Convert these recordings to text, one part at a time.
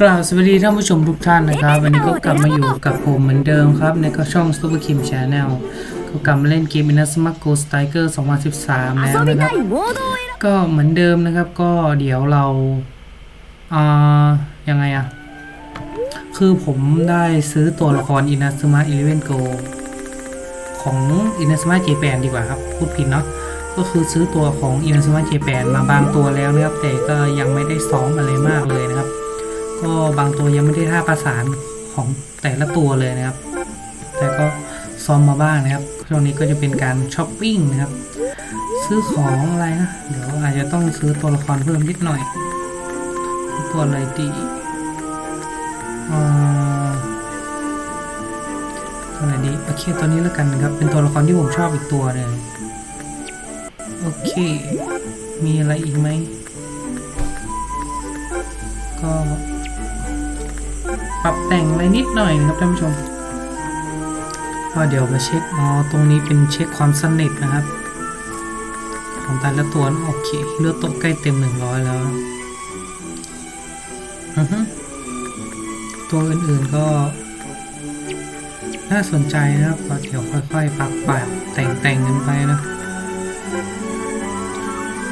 กล่าวสวัสดีท่านผู้ชมทุกท่านนะครับ วันนี้ก็กลับมาอยู่กับผมเหมือนเดิมครับ ในก็ช่องซูเปอร์คิมชาแนลก็กลับมาเล่นเกมอินัสมักโกสไตเกอร์2013 แล้วนะครับ ก็เหมือนเดิมนะครับก็เดี๋ยวเราอ่ายังไงอะคือผมได้ซื้อตัวละครอินัสมะอีเลเวนโกของอินัสมะเจแปนดีกว่าครับ พูดผิดเนาะก็คือซื้อตัวของอินัสมะเจแปนมาบางตัวแล้วนะครับแต่ก็ยังไม่ได้ซ้อมอะไรมากเลยนะครับ ก็บางตัวยังไม่ได้ท่าประสานของแต่ละตัวเลยนะครับ แต่ก็ซ้อมมาบ้างนะครับช่วงนี้ก็จะเป็นการช้อปปิ้งนะครับ ซื้อของอะไรนะ เดี๋ยวอาจจะต้องซื้อตัวละครเพิ่มนิดหน่อย ตัวอะไรดีตัวไหนดีโอเคตัวนี้แล้วกันนะครับ เป็นตัวละครที่ผมชอบอีกตัวเลยโอเค มีอะไรอีกไหมก็ ปรับแต่งอะไรนิดหน่อยนะครับท่านผู้ชมก็เดี๋ยวมาเช็คอ๋อตรงนี้เป็นเช็คความสนิทนะครับ ของแต่ละตัวนะโอเคเลือดตกใกล้เต็มหนึ่งร้อยแล้วตัวอื่นๆก็ น่าสนใจนะครับก็เดี๋ยวค่อยๆปรับปรับแต่งๆกันไปนะ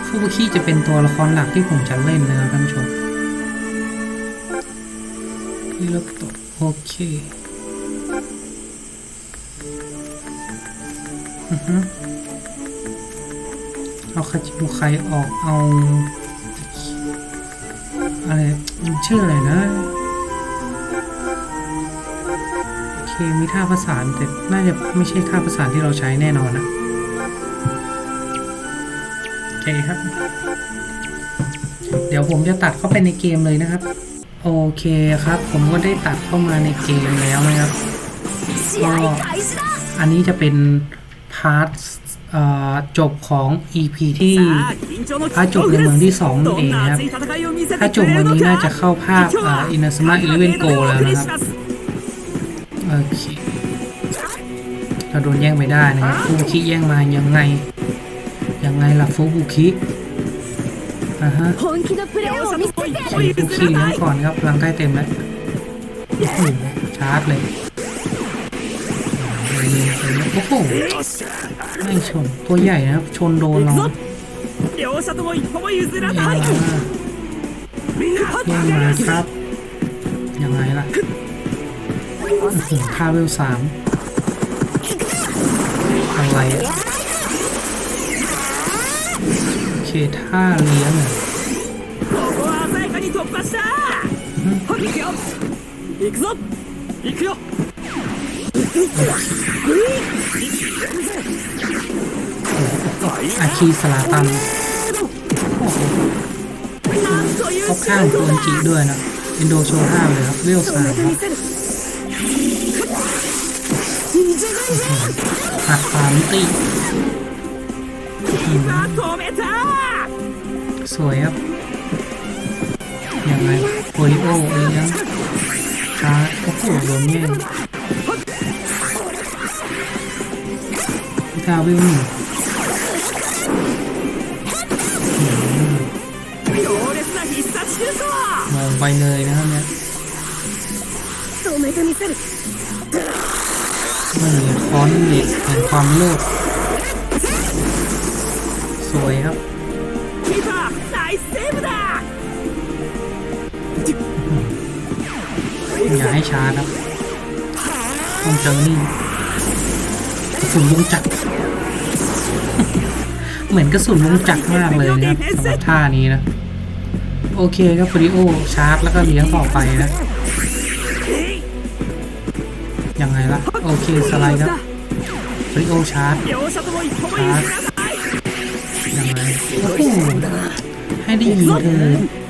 ฟูบุคิจะเป็นตัวละครหลักที่ผมจะเล่นนะครับท่านผู้ชม เลือดตกโอเคเอาคาจิบุไคออกเอาอะไรชื่ออะไรนะ โอเค มีท่าประสานแต่น่าจะไม่ใช่ท่าประสานที่เราใช้แน่นอนนะ โอเคครับ เดี๋ยวผมจะตัดเข้าไปในเกมเลยนะครับ โอเคครับ ผมก็ได้ตัดเข้ามาในเกมแล้วนะครับก็อันนี้จะเป็นพาร์ทจบของ EP ที่พาจบในเมืองที่2นั่นเองครับถ้าจบวันนี้น่าจะเข้าภาพอินาสมาอิเลเวนโกแล้วนะครับโอเคเราโดนแย่งไปได้นะครับฟูคิแย่งมายังไงยังไงล่ะฟูบุคิ อ่าฮะ 本気のプレーを見せて โอเคฟูบุคิเลี้ยงก่อนครับพลังใกล้เต็มแล้วโอ้โหชาร์จเลยโอ้โหไม่ชน ตัวใหญ่นะครับ ชนโดนเรา 両者とも一歩も譲ら แย่ ない งมาแย่งมาครับ ยังไงล่ะโอ้โหท่าเวลสามอะไรอะ ท่าเลี้ยงอาคีสลาตันเขาข้างตัวจีด้วยนะเอนโดโชว์ห้าเลยครับเลี้ยวสามหักสามมิติ สวยครับยังไงโอริโอเลยงชาร์โอ้โหโดนแย่ยพิาวิ่งมองไปเลยนะครับเนี่ยมันเหมือนฟอนเหล็กแห่งความโลภสวยครับ อย่าให้ช้าครับต้องเจอนี่กระสุนวงจักรเหมือนกระสุนวงจักรมากเลยนะครับสำหรับท่านี้นะ โอเคครับฟริโอชาร์จแล้วก็เลี้ยงต่อไปนะ ยังไงล่ะ โอเคสไลด์ครับฟริโอชาร์จชาร์จยังไงโอ้ให้ได้ยินเธอ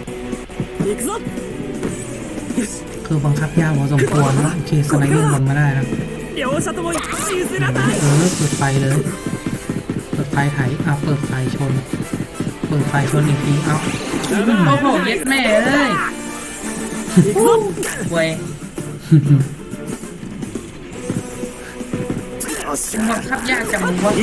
คือบังคับยากพอสมควรนะโอเคสไลด์ลงบนมาได้นะเดี๋ยวซาโตโมะเออเปิดไฟเลย เปิดไฟไถอะเปิดไฟชน เปิดไฟชนอีกทีเอ้าโอ้โหเย็ดแม่เลยเวยบังคับยากจังวะเ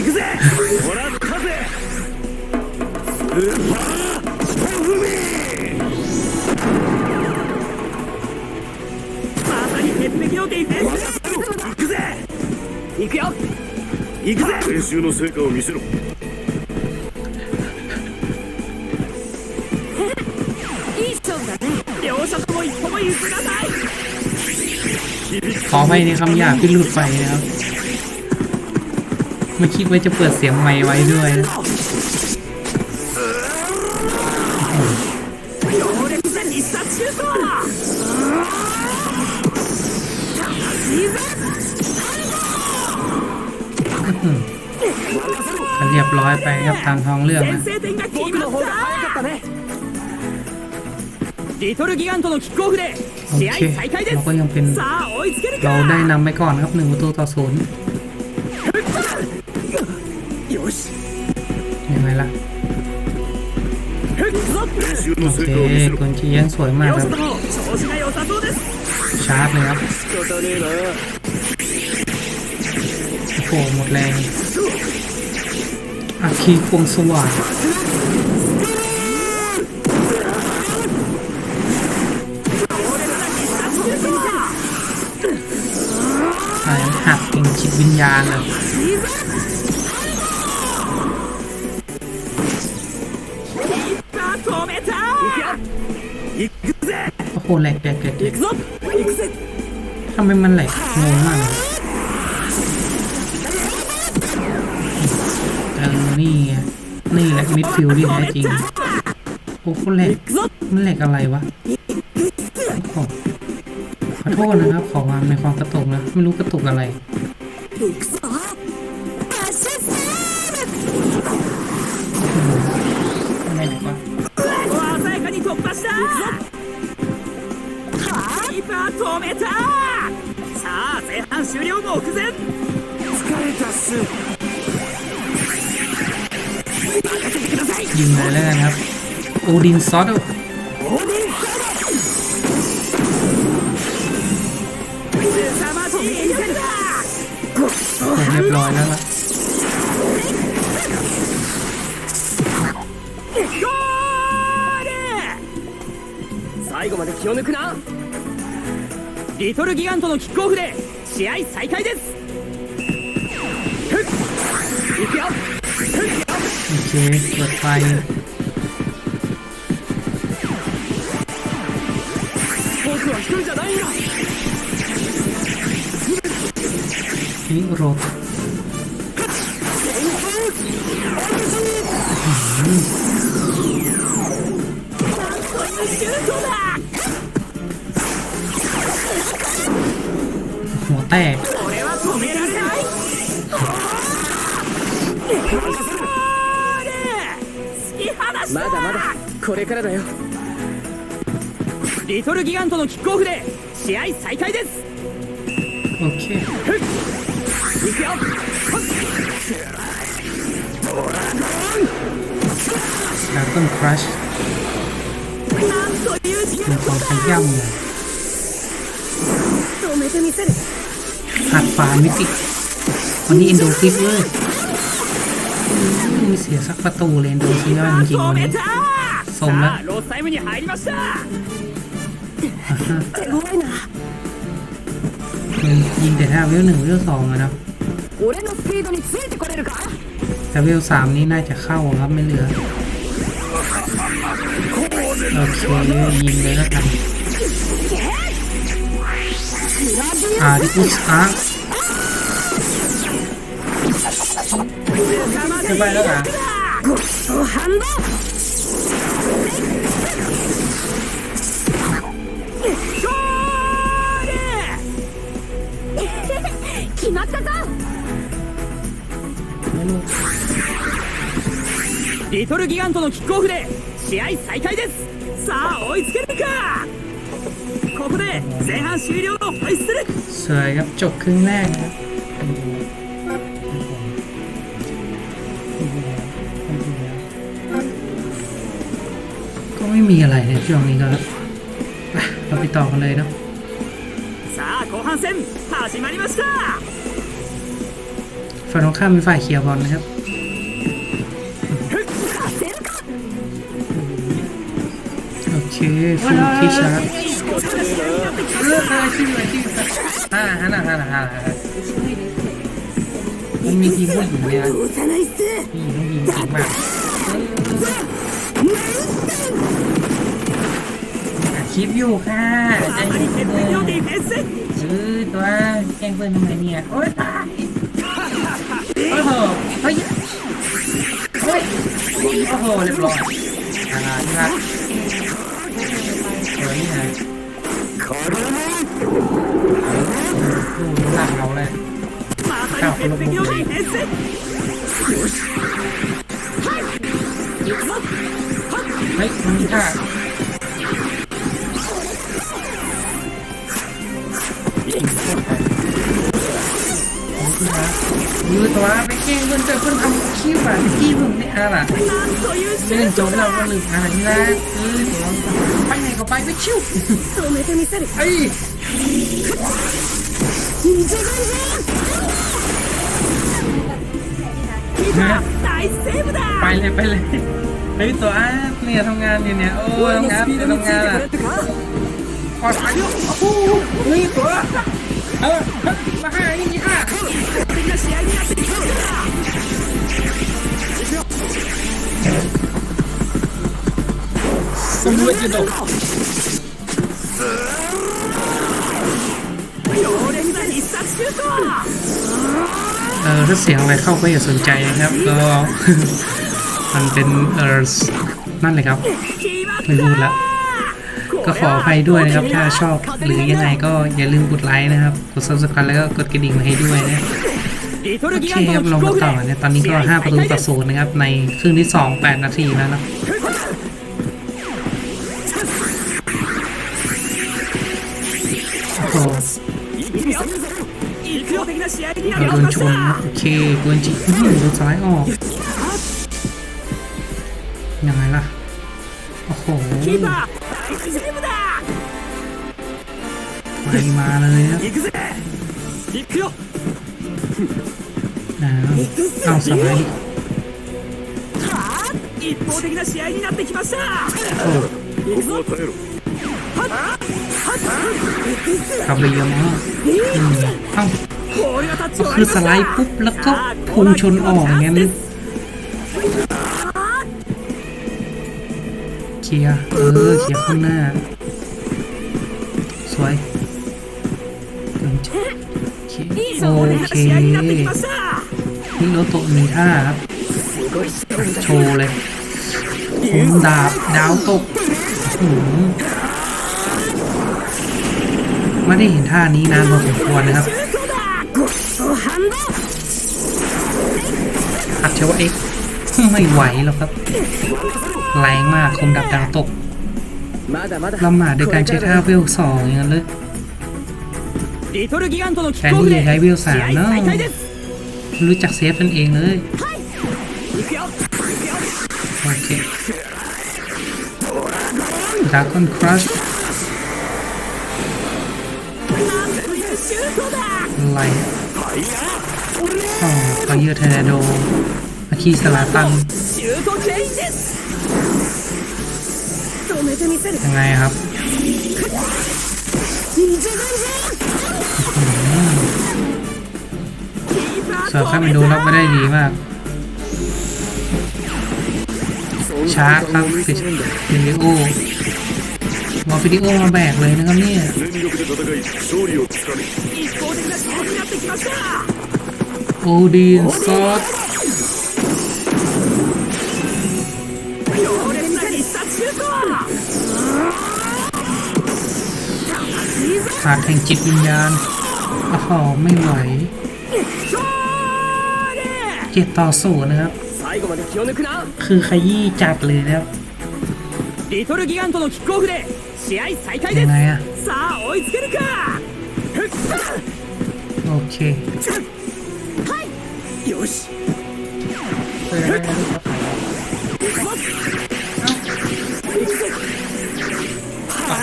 鉄壁のディフェンス行くぜ行くよ行くぜ練習の成果を見せろいい勝負だね両者とも一歩も譲らない ขอไปในคำหยาบที่หลุดไปนะครับ ไม่คิดว่าจะเปิดเสียงไมค์ไว้ด้วยนะ เรียบร้อยไปครับตามท้องเรื่อง 先 นะ 制点が決まったねリトルギガントのキックオフで โอ 試合 เค 再開で เราก็ยังเป็น すさあ追いつける เรา か ได้นำไปก่อนครับหนึ่งประตูต่อศูนย์ よし ยังไงล่ะ 行くぞ 練習 โอ の เค 成果を見せろ กุนจียังสวยมาก 両 ครั 者 บ とも調子が良さそうです ชาร์จเลยครับ 仕方ねえな โอ้โหหมดแรง อาคีพวงสว่างหักเป็นจิตวิญญาณเลยโอ้โหแหลกแหลกแหลกทำไมมันแหลกงงมากเนี่ไงนี่แหละมิดฟิลด์ที่แท้จริงโอ้โหแหลกมันแหลกอะไรวะขอโทษนะครับ ขอวางในความกระตุกนะไม่รู้กระตุกอะไรさあ前半終了目前疲れたっす ยิงเลยแล้วกันครับ โอดินซอส 凄まじい演戦だ โอ้เรียบร้อยแล้วล่ะ ゴール最後まで気を抜くなリトルギガントのキックオフで試合再開です เคเปิดไฟฮิโรหัวแตก まだまだこれからだよリトルギガントのキックオフで試合再開です โอเค いくよ ดาร์กอนครัช なんという力 เป็นของขย่ำเลย 止めてみせる หัดฝามิติวันนี้อินโดฟิปเลย ไม่เสียสักประตูเลยดูซิว่าจริงๆวันนี้สมแล้วยิงแต่ถ้าวิวหนึ่งวิวสองอะนะแต่เวสามนี้น่าจะเข้าครับไม่เหลือโอเคยิงเลยแล้วกันอาที่กูสตา 先輩だからごちそうハ決まったぞ。リトルギガントのキックオフで試合再開です。さあ追いつけるか。ここで前半終了をホイッスルそれが直ね。 มีอะไรในช่วงนี้ก็เราไปต่อกันเลยเนาะฝั่งตรงข้ามเป็นฝ่ายเขียวบอลนะครับโอเคฟูคิชาร์เลือกอะไะาฮัาฮัาฮัามันมีทีมผู้หญิงเนี่ยผู้ต้องยิงจริงมาก คลิปอยู่ค่ะใจเย็นๆเออตัวแกงเพื่อนทำไมเนี่ยโอ๊ยตายโอ้โหเฮ้ยเฮ้ยโอ้โหเรียบร้อยอ่านี้ครับเฮ้ยนี่นะดูหลังเราเลยข้าวคนละบุกเลยเฮ้ยมันมีท่า ยูตัวไปแก่งเพื่อนเจอเพื่อนเอาขี้บาดขี้มึงนี่อะไรเล่นโจมเราก็ลืมอะไรที่แรกคือไปไหนก็ไปไปชิวไอ้ไปเลยไปเลยไอ้ตัวอาเนี่ยทำงานอยู่เนี่ยโอ้ทำงานเนี่ทำงานอะขอสายเยอะโอ้โหนี่ตัวเออ Somewhat you know. เออถ้าเสียงอะไรเข้าก็อย่าสนใจนะครับก็มันเป็นเออนั่นเลยครับไม่พูดละ ก็ขออภัยด้วยนะครับ ถ้าชอบหรือยังไงก็อย่าลืมกดไลค์นะครับ กด subscribe แล้วก็กดกระดิ่งมาให้ด้วยนะโอเคครับลงมาต่อเนี่ยตอนนี้ก็ 5 ประตูต่อศูนย์นะครับ ในครึ่งที่ 2 8 นาทีแล้วนะโอ้โดนชนโอเคโวนจิโดนสไลด์ออกยังไงล่ะ โอ้โห ไปมาเลยครับนะครับเอาสไลด์一方的な試合になってきました行くぞทำไปเยอะมากเอ้าคือสไลด์ปุ๊บแล้วก็พุ่งชนออกงั้น ลียเออเคลียร์ข้างหน้า สวยโอเคนี่โนโตะมีท่าครับ โชว์เลยผมดาบดาวตกไม่ได้เห็นท่านี้นานพอสมควรนะครับอัดเชว่าเอ็กไม่ไหวหรอกครับ แรงมากคมดับดาวตกลำหมาดโดยการใช้ท่าเวลสองอย่างนั้นเลยแทนที่จะใช้เวลสามเนาะรู้จักเซฟตันเองเลยโอเคดาร์คอนครัชไลอ๋อไปเยือเทนโดอาคีสลาตัน ยังไงครับสิร์ฟให้มันดูรับไม่ได้ดีมาก ชาร์จครับฟิชฟิลิโอมอฟิลิโอมาแบกเลยนะครับเนี่ยโอดีนซอส 強烈な必殺シュート ขาดแห่งจิตวิญญาณโอ้โหไม่ไหว 勝利 เจ็ดต่อศูนย์นะครับ 最後まで気を抜くな คือขยี้จัดเลยนะครับ リトルギガントのキックオフで試合再開で ยัง す ไงอะ さあ追いつけるかふっ โอเค よし止めた行くぞはっふっよし ハ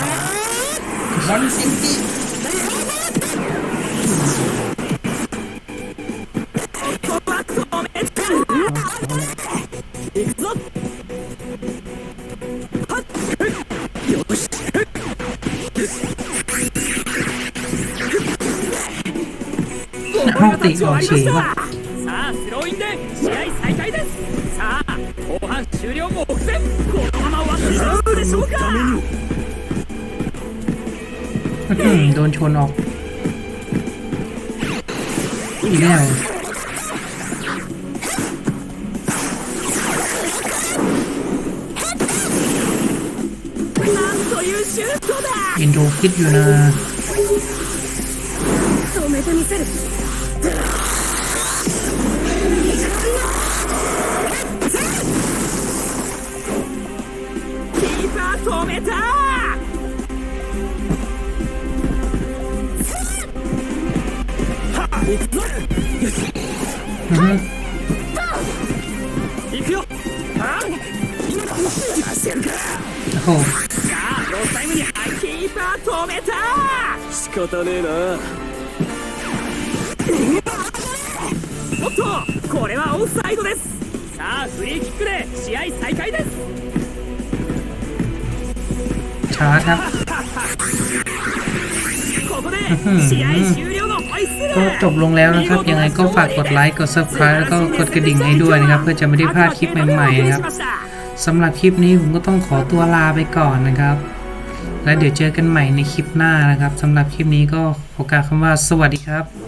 ーティーがは終了目前このまま終わってうでしょうか。 โดนชนออก อีกแล้วอินโดคิดอยู่นะ 仕方ねえなおっとこれはオフサイドですさあフリーキックで試合再開です ชาร์จครับ ここでん試合終了のホイッスル ก็จบลงแล้วนะครับ ยังไงก็ฝากกดไลค์ กด subscribe แล้วก็กดกระดิ่งให้ด้วยนะครับ เพื่อจะไม่ได้พลาดคลิปใหม่ๆนะครับสำหรับคลิปนี้ผมก็ต้องขอตัวลาไปก่อนนะครับ และเดี๋ยวเจอกันใหม่ในคลิปหน้านะครับสำหรับคลิปนี้ก็ขอกล่าวคำว่าสวัสดีครับ